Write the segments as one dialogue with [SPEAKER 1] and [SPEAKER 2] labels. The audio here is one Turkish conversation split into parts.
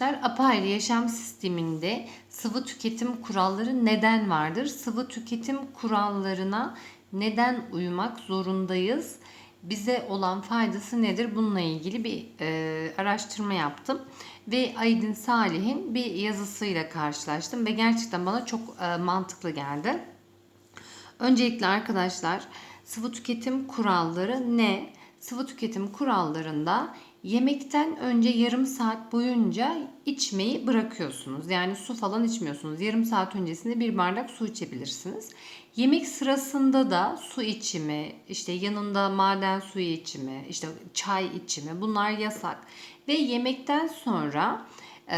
[SPEAKER 1] Arkadaşlar apayrı yaşam sisteminde sıvı tüketim kuralları neden vardır? Sıvı tüketim kurallarına neden uymak zorundayız? Bize olan faydası nedir? Bununla ilgili bir e, araştırma yaptım ve Aydın Salih'in bir yazısıyla karşılaştım ve gerçekten bana çok e, mantıklı geldi. Öncelikle arkadaşlar sıvı tüketim kuralları ne? Sıvı tüketim kurallarında yemekten önce yarım saat boyunca içmeyi bırakıyorsunuz. Yani su falan içmiyorsunuz. Yarım saat öncesinde bir bardak su içebilirsiniz. Yemek sırasında da su içimi, işte yanında maden suyu içimi, işte çay içimi bunlar yasak. Ve yemekten sonra e,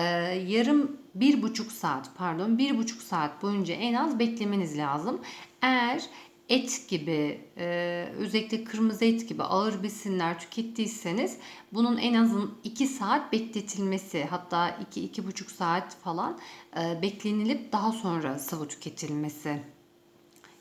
[SPEAKER 1] yarım bir buçuk saat pardon bir buçuk saat boyunca en az beklemeniz lazım. Eğer et gibi e, özellikle kırmızı et gibi ağır besinler tükettiyseniz bunun en azın 2 saat bekletilmesi hatta 2-2,5 saat falan e, beklenilip daha sonra sıvı tüketilmesi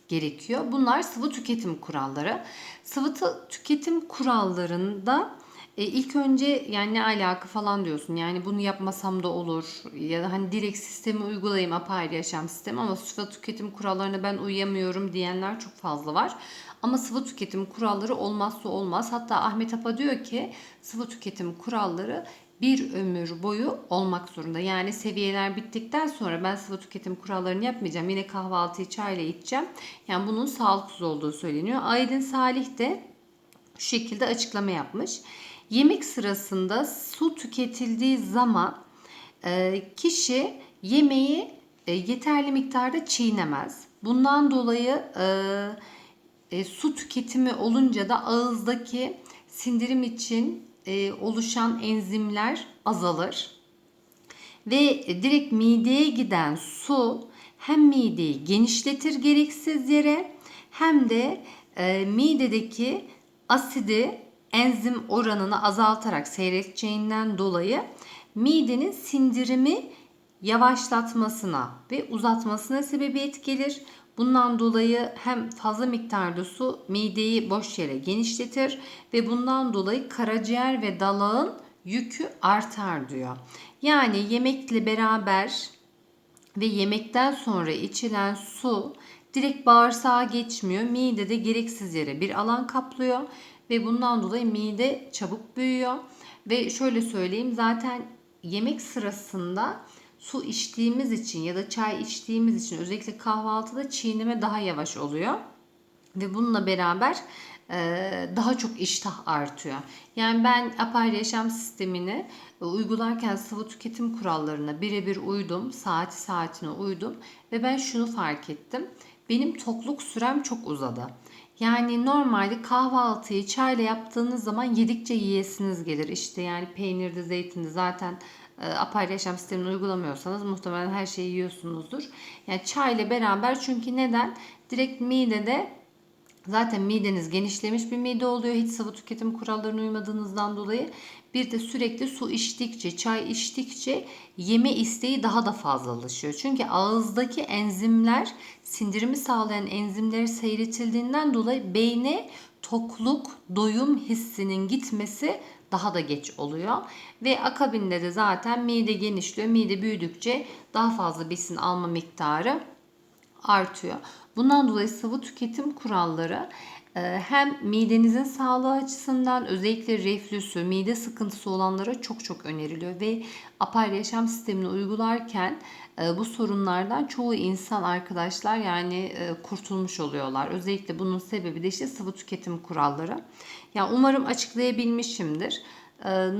[SPEAKER 1] gerekiyor. Bunlar sıvı tüketim kuralları. Sıvı tüketim kurallarında e, ilk önce yani ne alaka falan diyorsun. Yani bunu yapmasam da olur. Ya da hani direkt sistemi uygulayayım apayrı yaşam sistemi ama sıvı tüketim kurallarına ben uyamıyorum diyenler çok fazla var. Ama sıvı tüketim kuralları olmazsa olmaz. Hatta Ahmet Apa diyor ki sıvı tüketim kuralları bir ömür boyu olmak zorunda. Yani seviyeler bittikten sonra ben sıvı tüketim kurallarını yapmayacağım. Yine kahvaltıyı çayla içeceğim. Yani bunun sağlıksız olduğu söyleniyor. Aydın Salih de şu şekilde açıklama yapmış. Yemek sırasında su tüketildiği zaman e, kişi yemeği e, yeterli miktarda çiğnemez. Bundan dolayı e, su tüketimi olunca da ağızdaki sindirim için oluşan enzimler azalır. Ve direkt mideye giden su hem mideyi genişletir gereksiz yere hem de midedeki asidi enzim oranını azaltarak seyredeceğinden dolayı midenin sindirimi yavaşlatmasına ve uzatmasına sebebiyet gelir. Bundan dolayı hem fazla miktarda su mideyi boş yere genişletir ve bundan dolayı karaciğer ve dalağın yükü artar diyor. Yani yemekle beraber ve yemekten sonra içilen su direkt bağırsağa geçmiyor. Midede gereksiz yere bir alan kaplıyor ve bundan dolayı mide çabuk büyüyor. Ve şöyle söyleyeyim zaten yemek sırasında su içtiğimiz için ya da çay içtiğimiz için özellikle kahvaltıda çiğneme daha yavaş oluyor. Ve bununla beraber daha çok iştah artıyor. Yani ben apayrı yaşam sistemini uygularken sıvı tüketim kurallarına birebir uydum. Saati saatine uydum. Ve ben şunu fark ettim. Benim tokluk sürem çok uzadı. Yani normalde kahvaltıyı çayla yaptığınız zaman yedikçe yiyesiniz gelir. İşte yani peynirde, zeytinde zaten e, apayrı yaşam sistemini uygulamıyorsanız muhtemelen her şeyi yiyorsunuzdur. Yani çayla beraber çünkü neden? Direkt midede Zaten mideniz genişlemiş bir mide oluyor hiç sıvı tüketim kurallarına uymadığınızdan dolayı. Bir de sürekli su içtikçe, çay içtikçe yeme isteği daha da fazlalaşıyor. Çünkü ağızdaki enzimler, sindirimi sağlayan enzimleri seyretildiğinden dolayı beyne tokluk, doyum hissinin gitmesi daha da geç oluyor. Ve akabinde de zaten mide genişliyor. Mide büyüdükçe daha fazla besin alma miktarı artıyor. Bundan dolayı sıvı tüketim kuralları e, hem midenizin sağlığı açısından özellikle reflüsü, mide sıkıntısı olanlara çok çok öneriliyor ve apayrı yaşam sistemini uygularken e, bu sorunlardan çoğu insan arkadaşlar yani e, kurtulmuş oluyorlar. Özellikle bunun sebebi de işte sıvı tüketim kuralları. Yani umarım açıklayabilmişimdir.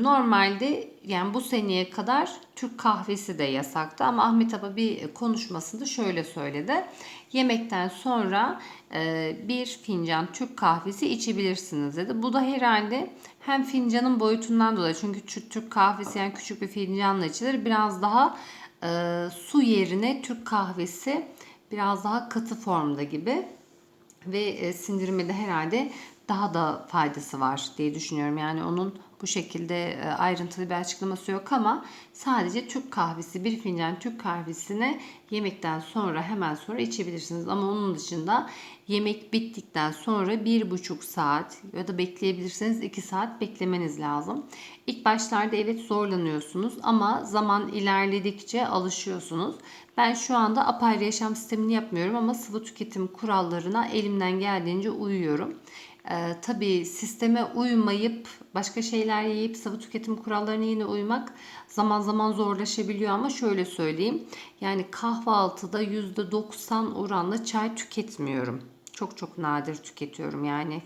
[SPEAKER 1] Normalde yani bu seneye kadar Türk kahvesi de yasaktı ama Ahmet Aba bir konuşmasında şöyle söyledi. Yemekten sonra bir fincan Türk kahvesi içebilirsiniz dedi. Bu da herhalde hem fincanın boyutundan dolayı çünkü Türk kahvesi yani küçük bir fincanla içilir. Biraz daha su yerine Türk kahvesi biraz daha katı formda gibi ve sindirimi de herhalde daha da faydası var diye düşünüyorum. Yani onun bu şekilde e, ayrıntılı bir açıklaması yok ama sadece Türk kahvesi, bir fincan Türk kahvesini yemekten sonra hemen sonra içebilirsiniz. Ama onun dışında yemek bittikten sonra bir buçuk saat ya da bekleyebilirseniz iki saat beklemeniz lazım. İlk başlarda evet zorlanıyorsunuz ama zaman ilerledikçe alışıyorsunuz. Ben şu anda apayrı yaşam sistemini yapmıyorum ama sıvı tüketim kurallarına elimden geldiğince uyuyorum. Ee, tabii sisteme uymayıp başka şeyler yiyip sıvı tüketim kurallarına yine uymak zaman zaman zorlaşabiliyor ama şöyle söyleyeyim. Yani kahvaltıda %90 oranla çay tüketmiyorum. Çok çok nadir tüketiyorum. Yani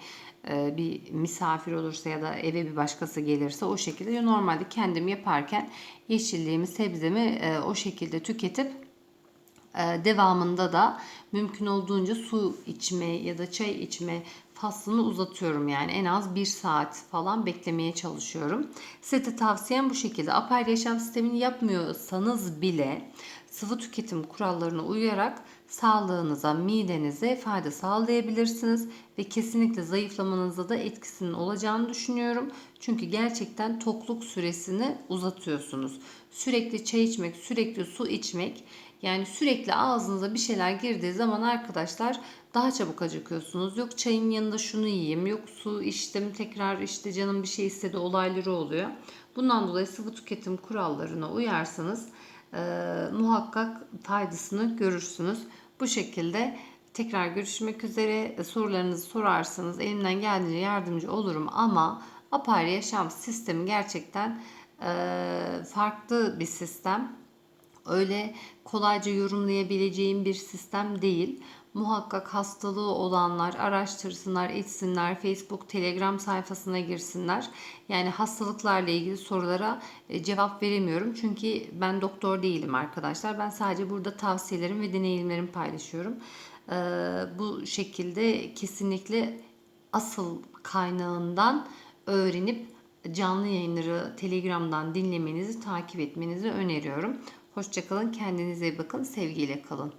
[SPEAKER 1] e, bir misafir olursa ya da eve bir başkası gelirse o şekilde normalde kendim yaparken yeşilliğimi, sebzemi e, o şekilde tüketip e, devamında da mümkün olduğunca su içme ya da çay içme faslını uzatıyorum yani en az bir saat falan beklemeye çalışıyorum. Size de tavsiyem bu şekilde. Apayrı yaşam sistemini yapmıyorsanız bile sıvı tüketim kurallarına uyarak sağlığınıza, midenize fayda sağlayabilirsiniz ve kesinlikle zayıflamanıza da etkisinin olacağını düşünüyorum. Çünkü gerçekten tokluk süresini uzatıyorsunuz. Sürekli çay içmek, sürekli su içmek yani sürekli ağzınıza bir şeyler girdiği zaman arkadaşlar daha çabuk acıkıyorsunuz. Yok çayın yanında şunu yiyeyim, yok su içtim tekrar işte canım bir şey istedi olayları oluyor. Bundan dolayı sıvı tüketim kurallarına uyarsanız muhakkak faydasını görürsünüz. Bu şekilde tekrar görüşmek üzere. E, sorularınızı sorarsanız elimden geldiğince yardımcı olurum ama apayrı yaşam sistemi gerçekten e, farklı bir sistem. Öyle kolayca yorumlayabileceğim bir sistem değil. Muhakkak hastalığı olanlar araştırsınlar, etsinler, Facebook, Telegram sayfasına girsinler. Yani hastalıklarla ilgili sorulara e, cevap veremiyorum. Çünkü ben doktor değilim arkadaşlar. Ben sadece burada tavsiyelerim ve deneyimlerimi paylaşıyorum. Ee, bu şekilde kesinlikle asıl kaynağından öğrenip canlı yayınları Telegram'dan dinlemenizi, takip etmenizi öneriyorum. Hoşçakalın, kendinize iyi bakın, sevgiyle kalın.